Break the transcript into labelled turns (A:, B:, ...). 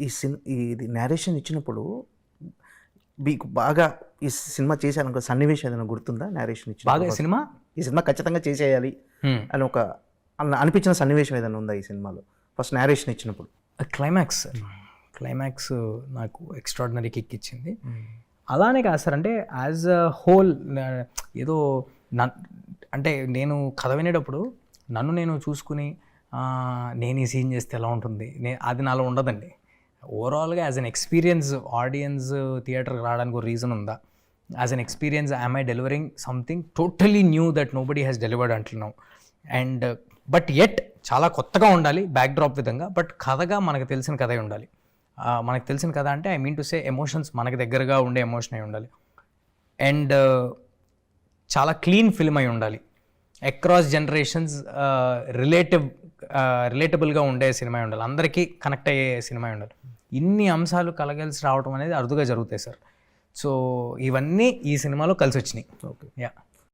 A: ఈ సిన్ ఇది నేరేషన్ ఇచ్చినప్పుడు మీకు బాగా ఈ సినిమా చేశాను సన్నివేశం ఏదైనా గుర్తుందా నేరేషన్ ఇచ్చిన
B: బాగా సినిమా?
A: ఈ సినిమా ఖచ్చితంగా చేసేయాలి. అని ఒక అనిపించిన సన్నివేశం ఏదైనా ఉందా ఈ సినిమాలో? ఫస్ట్ నేరేషన్ ఇచ్చినప్పుడు.
B: క్లైమాక్స్ క్లైమాక్స్ నాకు ఎక్స్ట్రాడినరీ కిక్ ఇచ్చింది. అలానే కాదు సార్ అంటే యాజ్ అ హోల్ ఏదో అంటే నేను కథ వినేటప్పుడు నన్ను నేను చూసుకుని నేను ఈ సీన్ చేస్తే ఎలా ఉంటుంది? నే అది నాలో ఉండదండి. ఓవరాల్గా యాజ్ అన్ ఎక్స్పీరియన్స్ ఆడియన్స్ థియేటర్కి రావడానికి ఒక రీజన్ ఉందా? As an experience I'm I delivering something totally new that no body has delivered అంటున్నాం అండ్ బట్ ఎట్ చాలా కొత్తగా ఉండాలి బ్యాక్ డ్రాప్ విధంగా బట్ కథగా మనకు తెలిసిన కథే ఉండాలి. మనకు తెలిసిన కథ అంటే I mean to say emotions మనకు దగ్గరగా ఉండే ఎమోషన్ అయి ఉండాలి. అండ్ చాలా క్లీన్ ఫిల్మ్ అయి ఉండాలి. అక్రాస్ జనరేషన్స్ రిలేటివ్ రిలేటబుల్గా ఉండే సినిమా ఉండాలి. అందరికీ కనెక్ట్ అయ్యే సినిమా ఉండాలి. ఇన్ని అంశాలు కలగలిసి రావడం అనేది అరుదుగా జరుగుతాయి సార్. సో ఇవన్నీ ఈ సినిమాలో కలిసి వచ్చినాయి
A: ఓకే.
B: యా.